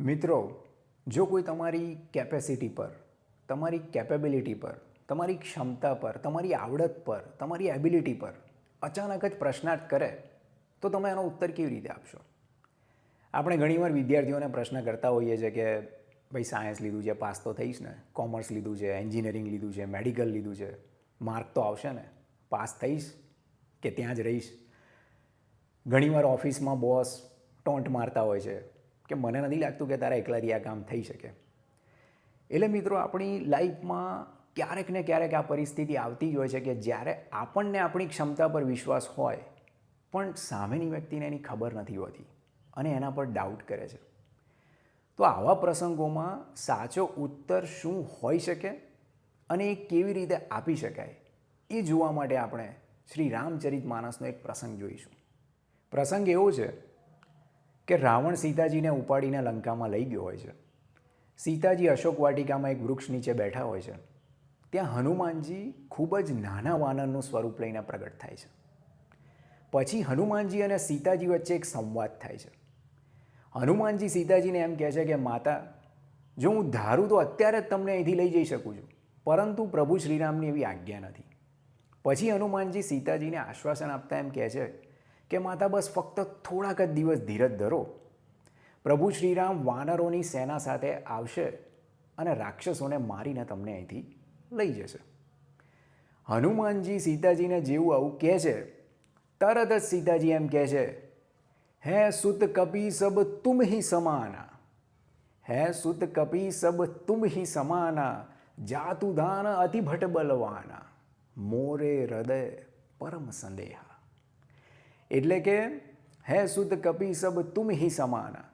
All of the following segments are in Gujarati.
મિત્રો, જો કોઈ તમારી કેપેસિટી પર, તમારી કેપેબિલિટી પર, તમારી ક્ષમતા પર, તમારી આવડત પર, તમારી એબિલિટી પર અચાનક જ પ્રશ્નાર્થ કરે, તો તમે એનો ઉત્તર કેવી રીતે આપશો? આપણે ઘણીવાર વિદ્યાર્થીઓને પ્રશ્ન કરતા હોઈએ છીએ કે, ભાઈ સાયન્સ લીધું છે પાસ તો થઈશ ને. કોમર્સ લીધું છે એન્જિનિયરિંગ લીધું છે મેડિકલ લીધું છે. માર્ક તો આવશે ને. પાસ થઈશ કે ત્યાં જ રહીશ? ઘણીવાર ઓફિસમાં બોસ ટોન્ટ મારતા હોય છે. કે મને નથી લાગતું કે તારા એકલાથી આ કામ થઈ શકે. એટલે મિત્રો, આપણી લાઈફમાં ક્યારેક ને ક્યારેક આ પરિસ્થિતિ આવતી જ હોય છે કે જ્યારે આપણને આપણી ક્ષમતા પર વિશ્વાસ હોય, પણ સામેની વ્યક્તિને એની ખબર નથી હોતી અને એના પર ડાઉટ કરે છે. તો આવા પ્રસંગોમાં સાચો ઉત્તર શું હોઈ શકે અને એ કેવી રીતે આપી શકાય, એ જોવા માટે આપણે શ્રી રામચરિત માનસનો એક પ્રસંગ જોઈશું. પ્રસંગ એવો છે કે રાવણ સીતાજીને ઉપાડીને લંકામાં લઈ ગયો હોય છે. સીતાજી અશોક વાટિકામાં એક વૃક્ષ નીચે બેઠા હોય છે. ત્યાં હનુમાનજી ખૂબ જ નાના વાનરનું સ્વરૂપ લઈને પ્રગટ થાય છે. પછી હનુમાનજી અને સીતાજી વચ્ચે એક સંવાદ થાય છે. હનુમાનજી સીતાજીને એમ કહે છે કે, માતા, જો હું ધારું તો અત્યારે જ તમને અહીંથી લઈ જઈ શકું છું, પરંતુ પ્રભુ શ્રીરામની એવી આજ્ઞા નથી. પછી હનુમાનજી સીતાજીને આશ્વાસન આપતા એમ કહે છે કે માતા બસ ફક્ત થોડાક જ દિવસ ધીરજ ધરો. પ્રભુ શ્રીરામ વાનરોની સેના સાથે આવશે અને રાક્ષસોને મારીને તમને અહીંથી લઈ જશે. હનુમાનજી સીતાજીને જેવું આવું કહે છે, તરત જ સીતાજી એમ કહે છે, હે સુત કપી સબ તુમ હિ સમાના, હે સુત કપી સબ તુમ હિ સમાના, જાતુ અતિભટ અતિ ભટ બલવાના, મોરે હૃદય પરમ સંદેહા. એટલે કે, હે શુદ્ધ કપી સબ તુમ હિ સમાના.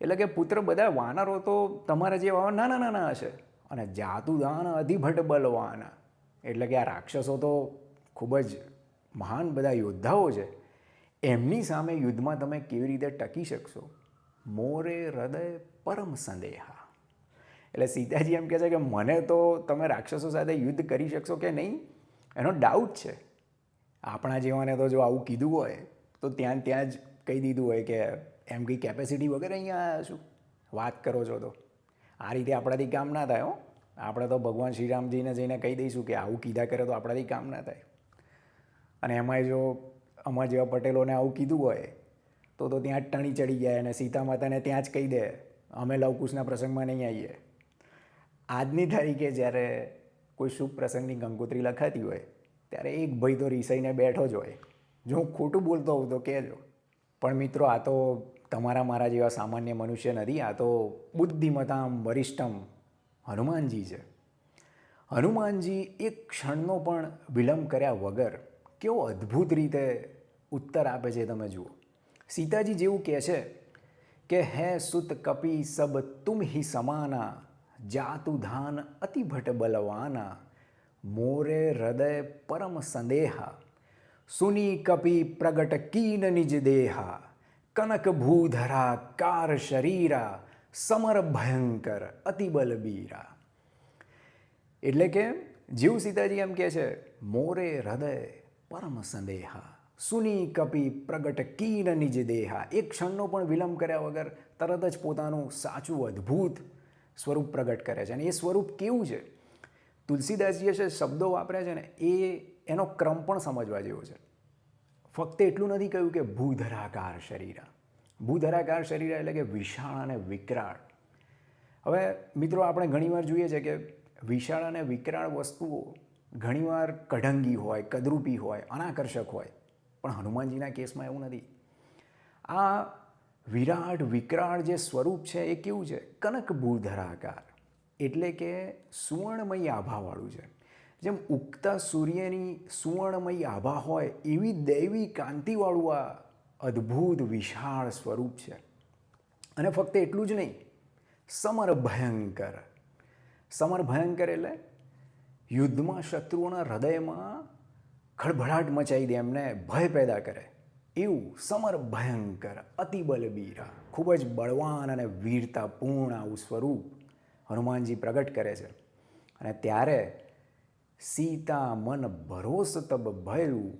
એટલે કે પુત્ર બધા વાનરો તો તમારા જેવા નાના નાના હશે. અને જાતુદાન અધિભટ બલવાના. એટલે કે આ રાક્ષસો તો ખૂબ જ મહાન બધા યોદ્ધાઓ છે. એમની સામે યુદ્ધમાં તમે કેવી રીતે ટકી શકશો? મોરે હૃદય પરમ સંદેહા. એટલે સીતાજી એમ કહે છે કે મને તો તમે રાક્ષસો સાથે યુદ્ધ કરી શકશો કે નહીં? એનો ડાઉટ છે. આપણા જેવાને તો જો આવું કીધું હોય, તો ત્યાં ત્યાં જ કહી દીધું હોય કે એમ કંઈ કેપેસિટી વગર અહીંયા આવ્યા છું? વાત કરો છો તો. આ રીતે આપણાથી કામ ના થાય હો. આપણે તો ભગવાન શ્રીરામજીને જઈને કહી દઈશું કે આવું કીધા કરે તો આપણાથી કામ ના થાય. અને એમાંય જો અમારા જેવા પટેલોને આવું કીધું હોય, તો તો ત્યાં ટણી ચડી જાય અને સીતા માતાને ત્યાં જ કહી દે, અમે લવકુશના પ્રસંગમાં નહીં આવીએ. આજની તારીખે જ્યારે કોઈ શુભ પ્રસંગની કંકોત્રી લખાતી હોય ત્યારે એક ભાઈ તો રીસાઈને બેઠો જ હોય. જો હું ખોટું બોલતો હોઉં તો કહેજો. પણ મિત્રો, આ તો તમારા મારા જેવા સામાન્ય મનુષ્ય નથી, આ તો બુદ્ધિમતામ વરિષ્ઠમ હનુમાનજી છે. હનુમાનજી એક ક્ષણનો પણ વિલંબ કર્યા વગર કેવો અદ્ભુત રીતે ઉત્તર આપે છે તમે જુઓ. સીતાજી જેવું કહે છે કે, હે સુત કપી સબ તુમ હિ સમાના, જાતુ ધાન અતિ ભટ બલવાના મોરે હૃદય પરમ સંદેહા સુની કપી પ્રગટ કીન નિજ દેહા કનક ભૂધરા કાર શરીરા સમર ભયંકર અતિબલ બીરા એટલે કે જેવું સીતાજી એમ કહે છે, મોરે હૃદય પરમ સંદેહા, સુની કપી પ્રગટ કીન નિજ દેહા. એક ક્ષણનો પણ વિલંબ કર્યા વગર તરત જ પોતાનું સાચું અદ્ભુત સ્વરૂપ પ્રગટ કરે છે. અને એ સ્વરૂપ કેવું છે? તુલસીદાસજીએ જે શબ્દો વાપર્યા છે ને, એ એનો ક્રમ પણ સમજવા જેવો છે. ફક્ત એટલું નથી કહ્યું કે ભૂધરાકાર શરીરા. ભૂધરાકાર શરીર એટલે કે વિશાળ અને વિકરાળ. હવે મિત્રો, આપણે ઘણીવાર જોઈએ છે કે વિશાળ અને વિકરાળ વસ્તુઓ ઘણીવાર કઢંગી હોય, કદરૂપી હોય, અનાકર્ષક હોય. પણ હનુમાનજીના કેસમાં એવું નથી. આ વિરાટ વિકરાળ જે સ્વરૂપ છે, એ કેવું છે? કનક ભૂધરાકાર એટલે કે સુવર્ણમય આભાવાળું છે. જેમ ઉગતા સૂર્યની સુવર્ણમય આભા હોય, એવી દૈવી કાંતિવાળું આ અદ્ભુત વિશાળ સ્વરૂપ છે. અને ફક્ત એટલું જ નહીં, સમર ભયંકર. સમર ભયંકર એટલે યુદ્ધમાં શત્રુઓના હૃદયમાં ખળભળાટ મચાવી દે, એમને ભય પેદા કરે. એવું સમર ભયંકર, અતિબલબીરા, ખૂબ જ બળવાન અને વીરતાપૂર્ણ આવું સ્વરૂપ હનુમાનજી પ્રગટ કરે છે. અને ત્યારે સીતા મન ભરોસ તબ ભયું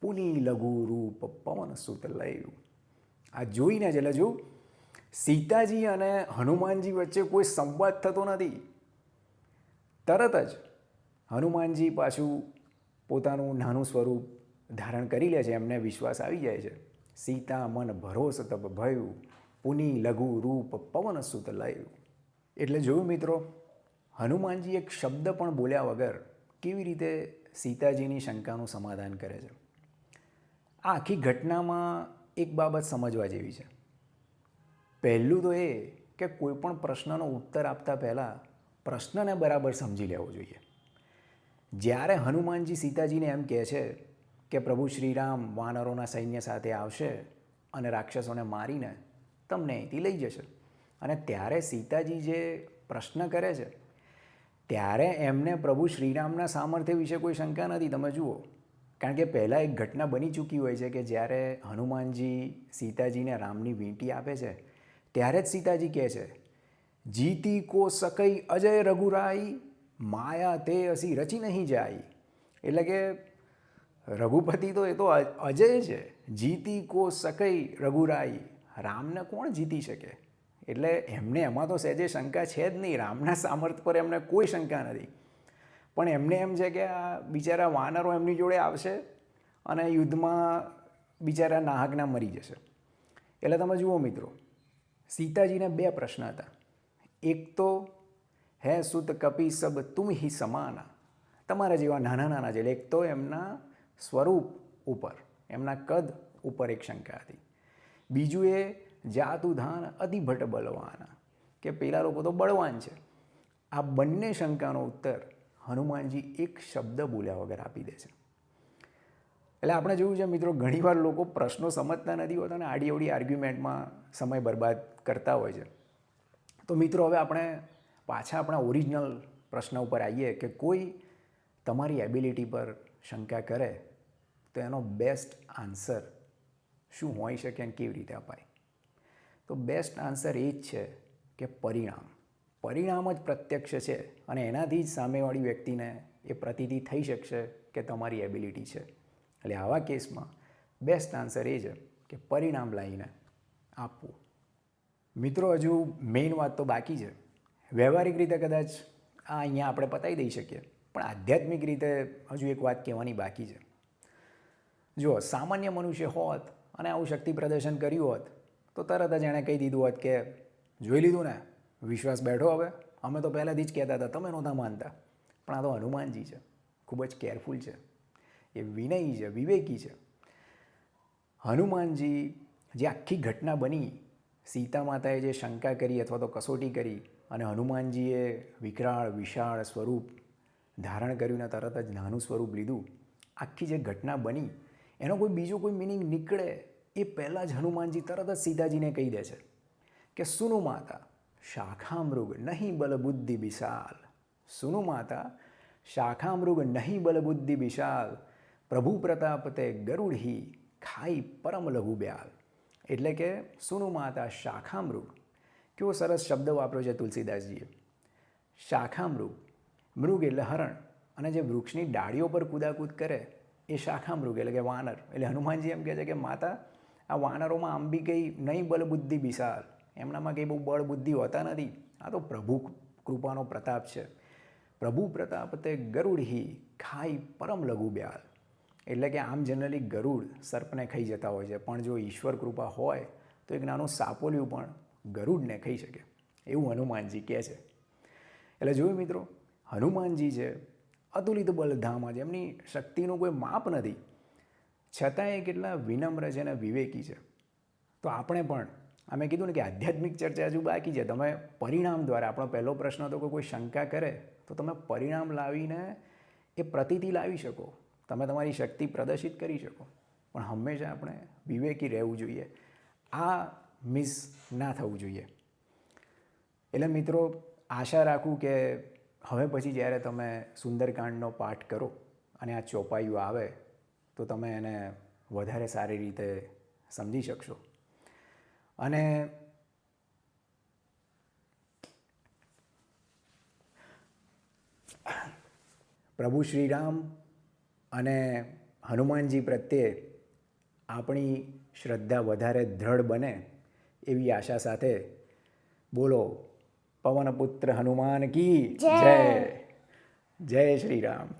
પુની લઘુ રૂપ પવન સુત લયું આ જોઈને જ એટલે જો સીતાજી અને હનુમાનજી વચ્ચે કોઈ સંવાદ થતો નથી. તરત જ હનુમાનજી પાછું પોતાનું નાનું સ્વરૂપ ધારણ કરી લે છે, એમને વિશ્વાસ આવી જાય છે. સીતા મન ભરોસ તપ ભયું પુની લઘુ રૂપ પવન સુત લયું એટલે જોયું મિત્રો, હનુમાનજી એક શબ્દ પણ બોલ્યા વગર કેવી રીતે સીતાજીની શંકાનું સમાધાન કરે છે? આ આખી ઘટનામાં એક બાબત સમજવા જેવી છે. પહેલું તો એ કે કોઈ પણ પ્રશ્નનો ઉત્તર આપતા પહેલાં પ્રશ્નને બરાબર સમજી લેવો જોઈએ. જ્યારે હનુમાનજી સીતાજીને એમ કહે છે કે પ્રભુ શ્રીરામ વાનરોના સૈન્ય સાથે આવશે અને રાક્ષસોને મારીને તમને અહીંથી લઈ જશે અને ત્યારે સીતાજી જે પ્રશ્ન કરે છે, ત્યારે એમને પ્રભુ શ્રીરામના સામર્થ્ય વિશે કોઈ શંકા નથી. તમે જુઓ, કારણ કે પહેલાં એક ઘટના બની ચૂકી હોય છે કે જ્યારે હનુમાનજી સીતાજીને રામની વીંટી આપે છે, ત્યારે જ સીતાજી કહે છે, જીતી કો સકઈ અજય રઘુરાઈ, માયા તે અસી રચી નહીં જાય. એટલે કે રઘુપતિ તો એ તો અજય છે. જીતી કો સકઈ રઘુરાઈ, રામને કોણ જીતી શકે? એટલે એમને એમાં તો સહેજે શંકા છે જ નહીં. રામના સામર્થ પર એમને કોઈ શંકા નથી. પણ એમને એમ છે કે આ બિચારા વાનરો એમની જોડે આવશે અને યુદ્ધમાં બિચારા નાહકના મરી જશે. એટલે તમે જુઓ મિત્રો, સીતાજીને બે પ્રશ્ન હતા. એક તો, હે સુત કપી સબ તુમ હિ સમાના? તમારા જેવા નાના નાના છે એક તો એમના સ્વરૂપ ઉપર, એમના કદ ઉપર એક શંકા હતી. બીજું એ જાતુ ધાન અતિભટ બલવાના કે પેલા લોકો તો બળવાન છે. આ બંને શંકાનો ઉત્તર હનુમાનજી એક શબ્દ બોલ્યા વગર આપી દે છે. એટલે આપણે જોયું છે મિત્રો, ઘણીવાર લોકો પ્રશ્નો સમજતા નથી હોતા અને આડી અવડી આર્ગ્યુમેન્ટમાં સમય બરબાદ કરતા હોય છે. તો મિત્રો, હવે આપણે પાછા આપણા ઓરિજિનલ પ્રશ્ન ઉપર આવીએ કે કોઈ તમારી એબિલિટી પર શંકા કરે તો એનો બેસ્ટ આન્સર શું હોઈ શકે અને કેવી રીતે અપાય? તો બેસ્ટ આન્સર એ જ છે કે પરિણામ. પરિણામ જ પ્રત્યક્ષ છે અને એનાથી જ સામેવાળી વ્યક્તિને એ પ્રતિતિ થઈ શકશે કે તમારી એબિલિટી છે. એટલે આવા કેસમાં બેસ્ટ આન્સર એ છે કે પરિણામ લાવીને આપવું. મિત્રો, હજુ મેઇન વાત તો બાકી છે. વ્યવહારિક રીતે કદાચ આ અહીંયા આપણે પતાવી દઈ શકીએ, પણ આધ્યાત્મિક રીતે હજુ એક વાત કહેવાની બાકી છે. જો સામાન્ય મનુષ્ય હોત અને આવું શક્તિ પ્રદર્શન કર્યું હોત તો તરત જ એણે કહી દીધું હોત કે, જોઈ લીધું ને? વિશ્વાસ બેઠો હવે. અમે તો પહેલાંથી જ કહેતા હતા, તમે નહોતા માનતા. પણ આ તો હનુમાનજી છે. ખૂબ જ કેરફુલ છે. એ વિનયી છે, વિવેકી છે. હનુમાનજી જે આખી ઘટના બની, સીતા માતાએ જે શંકા કરી અથવા તો કસોટી કરી, અને હનુમાનજીએ વિકરાળ, વિશાળ સ્વરૂપ ધારણ કર્યું ને તરત જ નાનું સ્વરૂપ લીધું, આખી જે ઘટના બની, એનો કોઈ બીજો કોઈ મિનિંગ નીકળે એ પહેલાં જ હનુમાનજી તરત જ સીતાજીને કહી દે છે કે, સુનુ માતા, શાખામૃગ નહીં બલબુદ્ધિ વિશાલ. સુનુ માતા, શાખામૃગ નહીં બલબુદ્ધિ વિશાલ. પ્રભુ પ્રતાપ તે ગરુડહી ખાઈ પરમ લઘુ બ્યાલ. એટલે કે, સુનુ માતા, શાખામૃગ. કેવો સરસ શબ્દ વાપર્યો છે તુલસીદાસજીએ. શાખામૃગ, મૃગ એટલે હરણ અને જે વૃક્ષની ડાળીઓ પર કૂદાકૂદ કરે એ શાખામૃગ એટલે કે વાનર. એટલે હનુમાનજી એમ કહે છે કે, માતા આ વાનરોમાં આમ બી કંઈ નહીં બળ બુદ્ધિ વિશાલ એમનામાં કંઈ બહુ બળ બુદ્ધિ હોતા નથી. આ તો પ્રભુ કૃપાનો પ્રતાપ છે. પ્રભુ પ્રતાપ તે ગરુડહી ખાઈ પરમ લઘુ બ્યાલ. એટલે કે આમ જનરલી ગરુડ સર્પને ખાઈ જતા હોય છે. પણ જો ઈશ્વર કૃપા હોય, તો એક નાનું સાપોલિયું પણ ગરુડને ખાઈ શકે. એવું હનુમાનજી કહે છે. એટલે જોયું મિત્રો, હનુમાનજી છે અતુલિત બલધામ છે એમની શક્તિનું કોઈ માપ નથી. છતાંય એ કેટલા વિનમ્ર છે અને વિવેકી છે. તો આપણે પણ, અમે કીધું ને કે આધ્યાત્મિક ચર્ચા હજુ બાકી છે. તમે પરિણામ દ્વારા, આપણો પહેલો પ્રશ્ન હતો કે કોઈ શંકા કરે, તો તમે પરિણામ લાવીને એ પ્રતિતિ લાવી શકો. તમે તમારી શક્તિ પ્રદર્શિત કરી શકો. પણ હંમેશા આપણે વિવેકી રહેવું જોઈએ. આ મિસ ના થવું જોઈએ. એટલે મિત્રો, આશા રાખું કે હવે પછી જ્યારે તમે સુંદરકાંડનો પાઠ કરો અને આ ચોપાઈઓ આવે તો તમે એને વધારે સારી રીતે સમજી શકશો. અને પ્રભુ શ્રીરામ અને હનુમાનજી પ્રત્યે આપણી શ્રદ્ધા વધારે દ્રઢ બને એવી આશા સાથે બોલો પવનપુત્ર હનુમાન કી જય. જય. શ્રી રામ